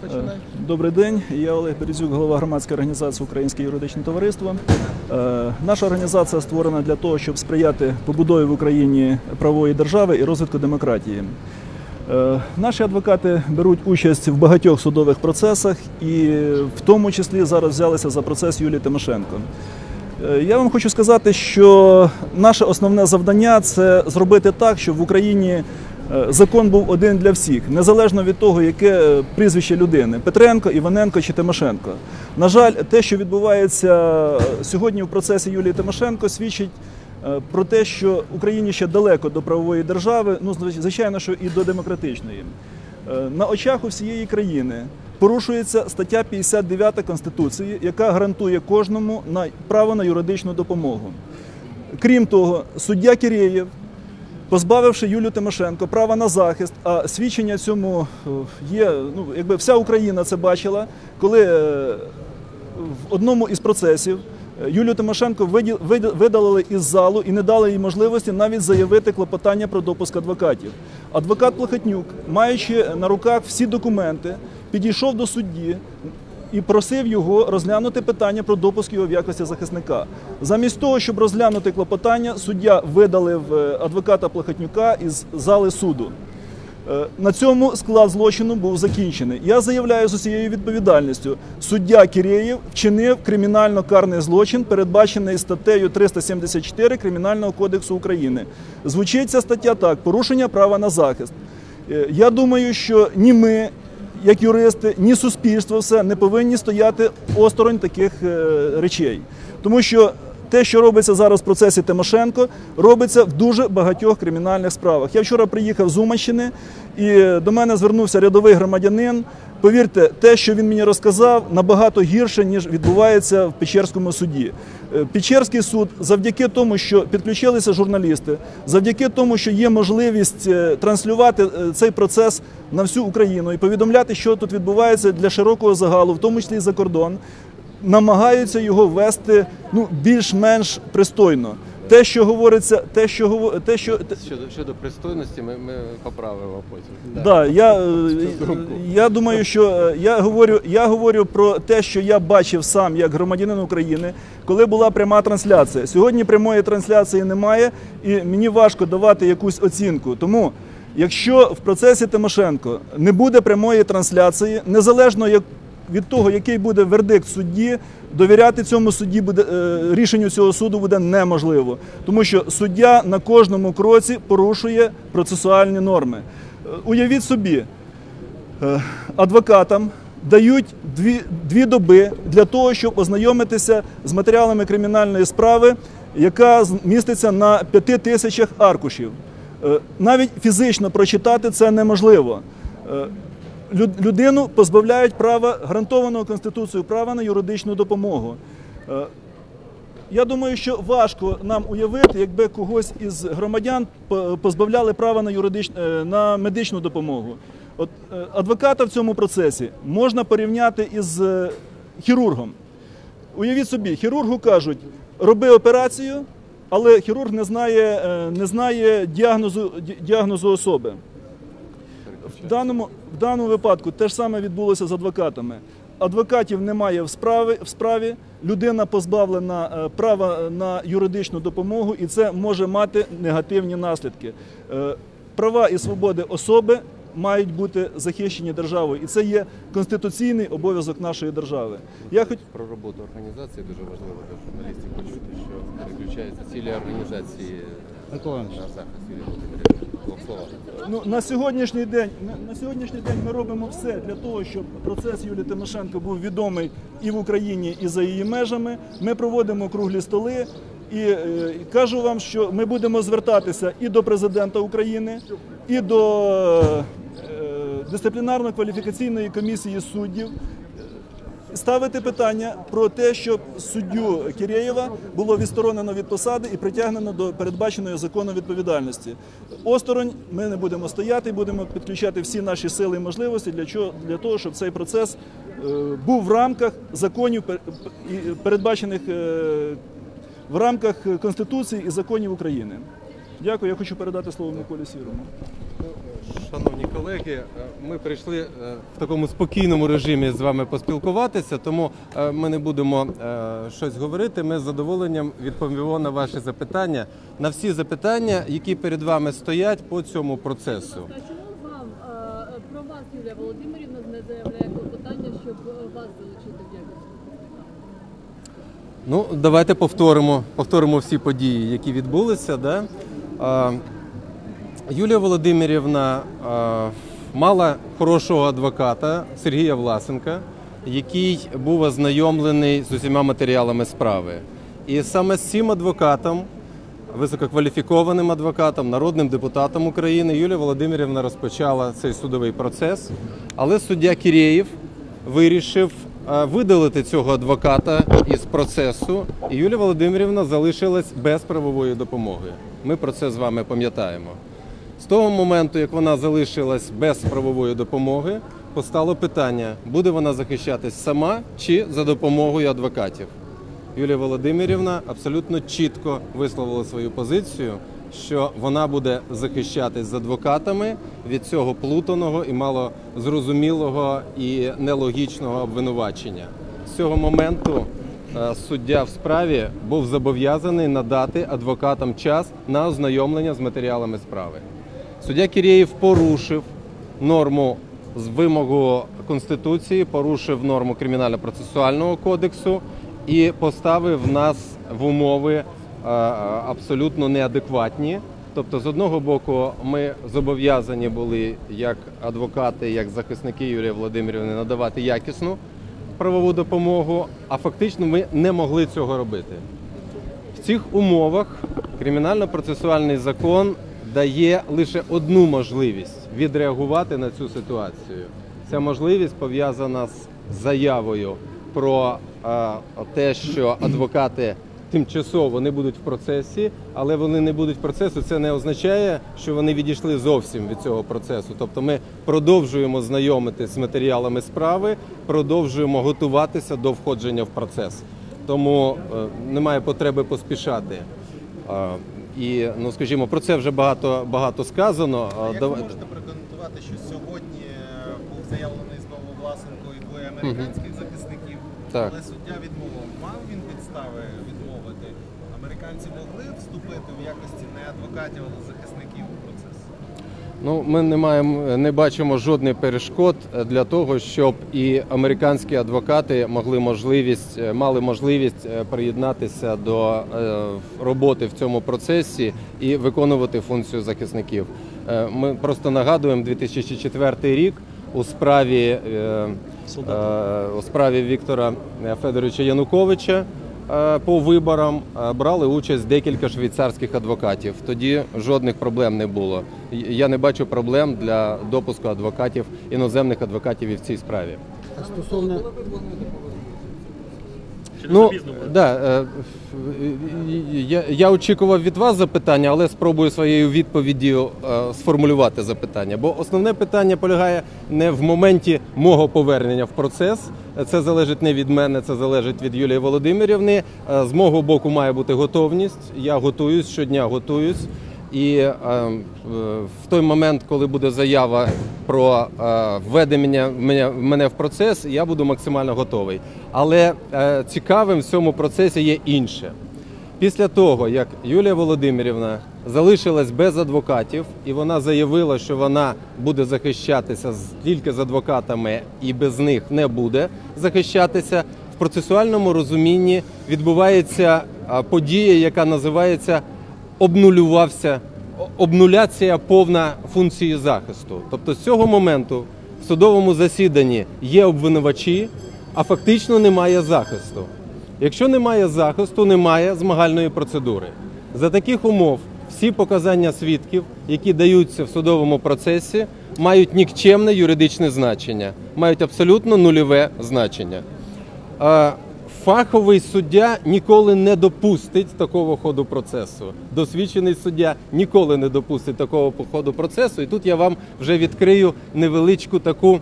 Починай. Добрий день, я Олег Березюк, голова громадської організації Українське юридичне товариство. Е, Наша організація створена для того, щоб сприяти побудові в Україні правової держави і розвитку демократії. Е, Наші адвокати беруть участь в багатьох судових процесах і в тому числі зараз взялися за процес Юлії Тимошенко. Е, Я вам хочу сказати, що наше основне завдання це зробити так, щоб в Україні е, закон був один для всіх, незалежно від того, яке е, прізвище людини Петренко, Іваненко чи Тимошенко. На жаль, те, що відбувається е, сьогодні в процесі Юлії Тимошенко, свідчить е, про те, що Україні ще далеко до правової держави, ну звичайно, що і до демократичної. Е, На очах у всієї країни порушується стаття 59 Конституції, яка гарантує кожному право на юридичну допомогу. Крім того, суддя Кірєєв, позбавивши Юлію Тимошенко права на захист, а свідчення цьому е, є, ну якби вся Україна це бачила, коли е, в одному із процесів е, Юлію Тимошенко видалили із залу і не дали їй можливості навіть заявити клопотання про допуск адвокатів. Адвокат Плахотнюк, маючи на руках всі документи, підійшов до судді і просив його розглянути питання про допуск його в якості захисника. Замість того, щоб розглянути клопотання, суддя видалив е, адвоката Плахотнюка із зали суду. Е, На цьому склад злочину був закінчений. Я заявляю з усією відповідальністю. Суддя Кірєєв вчинив кримінально-карний злочин, передбачений статтею 374 Кримінального кодексу України. Звучить ця стаття так: порушення права на захист. Е, Я думаю, що ні ми, як юристи, ні суспільство, все не повинні стояти осторонь таких е, речей, тому що. Те, що робиться зараз в процесі Тимошенко, робиться в дуже багатьох кримінальних справах. Я вчора приїхав з Уманщини і до мене звернувся рядовий громадянин. Повірте, те, що він мені розказав, набагато гірше, ніж відбувається в Печерському суді. Е, Печерський суд, завдяки тому, що підключилися журналісти, завдяки тому, що є можливість е, транслювати е, цей процес на всю Україну і повідомляти, що тут відбувається для широкого загалу, в тому числі і за кордон намагаються його вести ну більш-менш пристойно. Те, що говориться, те, що гово- те, що Щодо, щодо пристойності, ми, ми поправимо потім. да, я, е, я думаю, що е, я говорю, я говорю про те, що я бачив сам як громадянин України, коли була пряма трансляція. Сьогодні прямої трансляції немає, і мені важко давати якусь оцінку. Тому, якщо в процесі Тимошенко не буде прямої трансляції, незалежно як від того, який буде вердикт судді, довіряти цьому судді буде е, рішенню цього суду буде неможливо, тому що суддя на кожному кроці порушує процесуальні норми. Е, Уявіть собі, е, адвокатам дають дві, дві доби для того, щоб ознайомитися з матеріалами кримінальної справи, яка міститься на п'яти тисячах аркушів. Навіть фізично прочитати це неможливо. Люд- Людину позбавляють права гарантованого Конституцією права на юридичну допомогу. Е, я думаю, що важко нам уявити, якби когось із громадян позбавляли права на юридич... е, на медичну допомогу. От е, адвоката в цьому процесі можна порівняти із хірургом. Уявіть собі, хірургу кажуть, роби операцію, але хірург не знає, не знає діагнозу, діагнозу особи. В даному, в даному випадку те ж саме відбулося з адвокатами. Адвокатів немає в справі, в справі, людина позбавлена е, права на юридичну допомогу, і це може мати негативні наслідки. Е, Права і свободи особи мають бути захищені державою, і це є конституційний обов'язок нашої держави. Я хоч Про роботу організації дуже важливо для журналістів почути, що переключаються цілі організації на захист. Двох словах. Ну, на сьогоднішній день на, на сьогоднішній день ми робимо все для того, щоб процес Юлії Тимошенко був відомий і в Україні, і за її межами. Ми проводимо круглі столи. І е, кажу вам, що ми будемо звертатися і до президента України, і до е, дисциплінарно-кваліфікаційної комісії суддів. Ставити питання про те, щоб суддю Кірєєва було відсторонено від посади і притягнено до передбаченої законом відповідальності. Осторонь ми не будемо стояти, будемо підключати всі наші сили і можливості для чого для того, щоб цей процес е, був в рамках законів передбачених е, в рамках Конституції і законів України. Дякую. Я хочу передати слово Миколі Сірому. Шановні колеги, е, ми прийшли е, в такому спокійному режимі з вами поспілкуватися, тому е, ми не будемо щось говорити. Ми з задоволенням відповімо на ваші запитання, на всі запитання, які перед вами стоять по цьому процесу. А чому вам про вас, Юлія Володимирівна, не заявляє клопотання, щоб вас залучити в якості? Ну, давайте повторимо, повторимо всі події, які відбулися. Да? Юлія Володимирівна мала хорошого адвоката Сергія Власенка, який був ознайомлений з усіма матеріалами справи. І саме з цим адвокатом, висококваліфікованим адвокатом, народним депутатом України, Юлія Володимирівна розпочала цей судовий процес. Але суддя Кірєєв вирішив е, видалити цього адвоката із процесу, і Юлія Володимирівна залишилась без правової допомоги. Ми про це з вами пам'ятаємо. З того моменту, як вона залишилась без правової допомоги, постало питання: буде вона захищатись сама чи за допомогою адвокатів. Юлія Володимирівна абсолютно чітко висловила свою позицію, що вона буде захищатись з адвокатами від цього плутаного і малозрозумілого і нелогічного обвинувачення. З цього моменту е, суддя в справі був зобов'язаний надати адвокатам час на ознайомлення з матеріалами справи. Суддя Кірєєв порушив норму з вимогу Конституції, порушив норму Кримінально-процесуального кодексу і поставив нас в умови е, абсолютно неадекватні. Тобто, з одного боку, ми зобов'язані були як адвокати, як захисники Юрія Володимирівни надавати якісну правову допомогу, а фактично ми не могли цього робити. В цих умовах кримінально-процесуальний закон дає лише одну можливість відреагувати на цю ситуацію. Ця можливість пов'язана з заявою про е, те, що адвокати тимчасово не будуть в процесі, але вони не будуть в процесу. Це не означає, що вони відійшли зовсім від цього процесу. Тобто, ми продовжуємо знайомитись з матеріалами справи, продовжуємо готуватися до входження в процес. Тому е, немає потреби поспішати. І ну скажімо, про це вже багато багато сказано. А Як ви можете прокоментувати, що сьогодні е, був заявлений знову Власенко і двоє американських захисників, Так. але суддя відмовив. Мав він підстави відмовити? Американці могли вступити в якості не адвокатів, але захисників у процес? Ну, ми не маємо, не бачимо жодних перешкод для того, щоб і американські адвокати могли можливість, е, мали можливість е, приєднатися до е, роботи в цьому процесі і виконувати функцію захисників. Ми просто нагадуємо 2004 рік у справі, у справі Віктора Федоровича Януковича. Е, По виборам е, брали участь декілька швейцарських адвокатів. Тоді жодних проблем не було. Я не бачу проблем для допуску адвокатів, іноземних адвокатів і в цій справі. Стосовно Ну да, е, я, я очікував від вас запитання, але спробую своєю відповіддю е, сформулювати запитання. Бо основне питання полягає не в моменті мого повернення в процес. Це залежить не від мене, це залежить від Юлії Володимирівни. Е, З мого боку має бути готовність. Я готуюсь щодня, готуюсь. І е, в той момент, коли буде заява про е, введення мене, в процес, я буду максимально готовий. Але е, цікавим в цьому процесі є інше. Після того, як Юлія Володимирівна залишилась без адвокатів, і вона заявила, що вона буде захищатися тільки з адвокатами і без них не буде захищатися, в процесуальному розумінні відбувається подія, яка називається обнулювався обнуляція повна функції захисту. Тобто з цього моменту в судовому засіданні є обвинувачі, а фактично немає захисту. Якщо немає захисту, немає змагальної процедури. За таких умов всі показання свідків, які даються в судовому процесі, мають нікчемне юридичне значення, мають абсолютно нульове значення. Фаховий суддя ніколи не допустить такого ходу процесу. Досвідчений суддя ніколи не допустить такого ходу процесу. І тут я вам вже відкрию невеличку таку,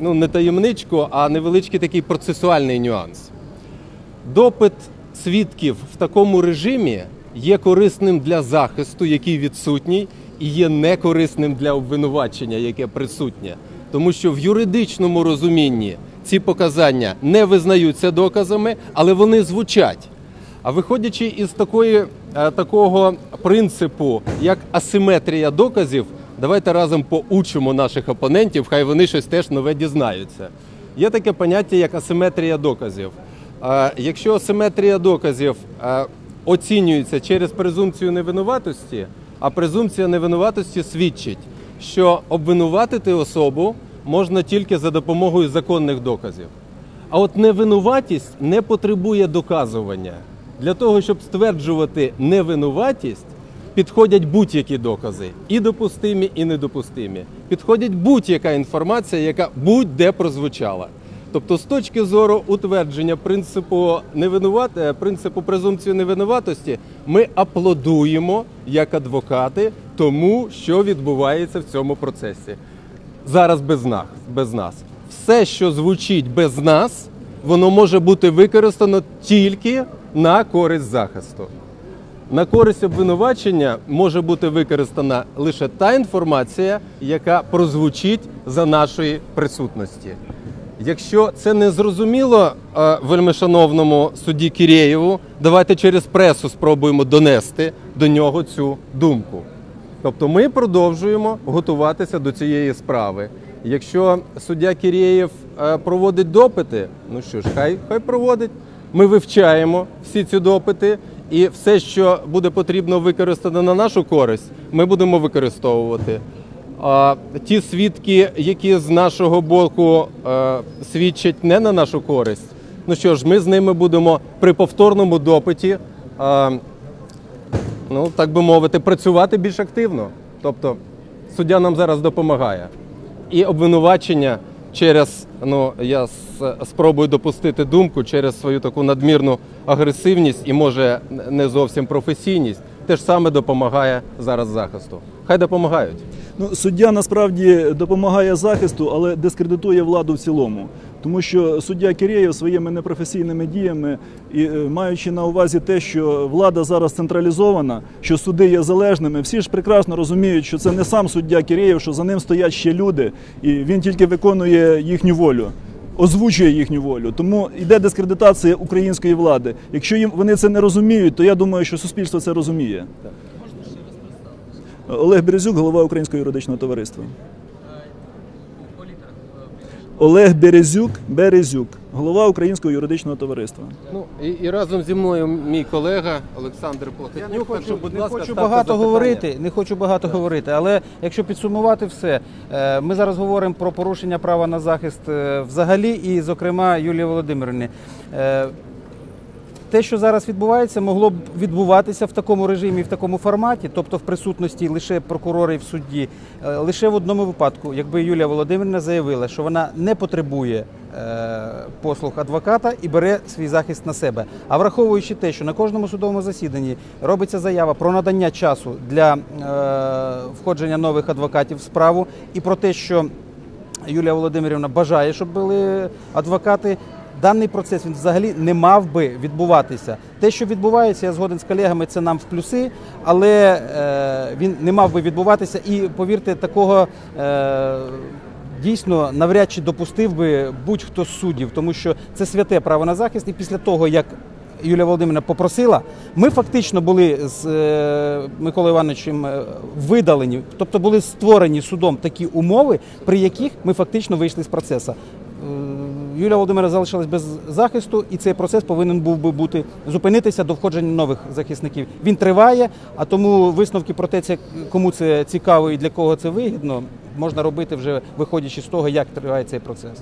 ну не таємничку, а невеличкий такий процесуальний нюанс. Допит свідків в такому режимі є корисним для захисту, який відсутній, і є некорисним для обвинувачення, яке присутнє. Тому що в юридичному розумінні ці показання не визнаються доказами, але вони звучать. А виходячи із такої, е, такого принципу, як асиметрія доказів, давайте разом поучимо наших опонентів, хай вони щось теж нове дізнаються. Є таке поняття, як асиметрія доказів. Е, Якщо асиметрія доказів е, оцінюється через презумпцію невинуватості, а презумпція невинуватості свідчить, що обвинуватити особу можна тільки за допомогою законних доказів. А от невинуватість не потребує доказування. Для того, щоб стверджувати невинуватість, підходять будь-які докази, і допустимі, і недопустимі. Підходить будь-яка інформація, яка будь-де прозвучала. Тобто, з точки зору утвердження принципу невинуват... е, принципу презумпції невинуватості, ми аплодуємо як адвокати тому, що відбувається в цьому процесі. Зараз без нас, без нас. Все, що звучить без нас, воно може бути використано тільки на користь захисту. На користь обвинувачення може бути використана лише та інформація, яка прозвучить за нашої присутності. Якщо це не зрозуміло е, вельмишановному судді Кірєєву, давайте через пресу спробуємо донести до нього цю думку. Тобто ми продовжуємо готуватися до цієї справи. Якщо суддя Кірєєв е, проводить допити, ну що ж, хай, хай проводить. Ми вивчаємо всі ці допити, і все, що буде потрібно використати на нашу користь, ми будемо використовувати. А ті свідки, які з нашого боку е, свідчать не на нашу користь, ну що ж, ми з ними будемо при повторному допиті. Ну так би мовити, працювати більш активно. Тобто суддя нам зараз допомагає. І обвинувачення через, ну я спробую допустити думку, через свою таку надмірну агресивність і може не зовсім професійність, теж саме допомагає зараз захисту. Хай допомагають. Ну, суддя насправді допомагає захисту, але дискредитує владу в цілому. Тому що суддя Кірєєв своїми непрофесійними діями і е, маючи на увазі те, що влада зараз централізована, що суди є залежними, всі ж прекрасно розуміють, що це не сам суддя Кірєєв, що за ним стоять ще люди, і він тільки виконує їхню волю. Озвучує їхню волю, тому йде дискредитація української влади. Якщо їм вони це не розуміють, то я думаю, що суспільство це розуміє. Олег Березюк, голова Українського юридичного товариства. Олег Березюк, Березюк, голова Українського юридичного товариства. Ну і, і разом зі мною мій колега Олександр Плохотнюк. Я не хочу, так що, будь не ласка, хочу багато говорити, не хочу багато говорити, але якщо підсумувати все, е, ми зараз говоримо про порушення права на захист е, взагалі, і, зокрема, Юлії Володимирівни. Те, що зараз відбувається, могло б відбуватися в такому режимі, в такому форматі, тобто в присутності лише прокурора і в судді, е, лише в одному випадку, якби Юлія Володимирівна заявила, що вона не потребує е, послуг адвоката і бере свій захист на себе. А враховуючи те, що на кожному судовому засіданні робиться заява про надання часу для е, входження нових адвокатів в справу, і про те, що Юлія Володимирівна бажає, щоб були адвокати. Даний процес він взагалі не мав би відбуватися. Те, що відбувається, я згоден з колегами, це нам в плюси, але е, він не мав би відбуватися. І повірте, такого е, дійсно навряд чи допустив би будь-хто з суддів, тому що це святе право на захист. І після того, як Юлія Володимирівна попросила, ми фактично були з е, Миколою Івановичем е, видалені, тобто були створені судом такі умови, при яких ми фактично вийшли з процесу. Юлія Володимира залишилась без захисту, і цей процес повинен був би бути зупинитися до входження нових захисників. Він триває, а тому висновки про те, це, кому це цікаво і для кого це вигідно, можна робити вже виходячи з того, як триває цей процес.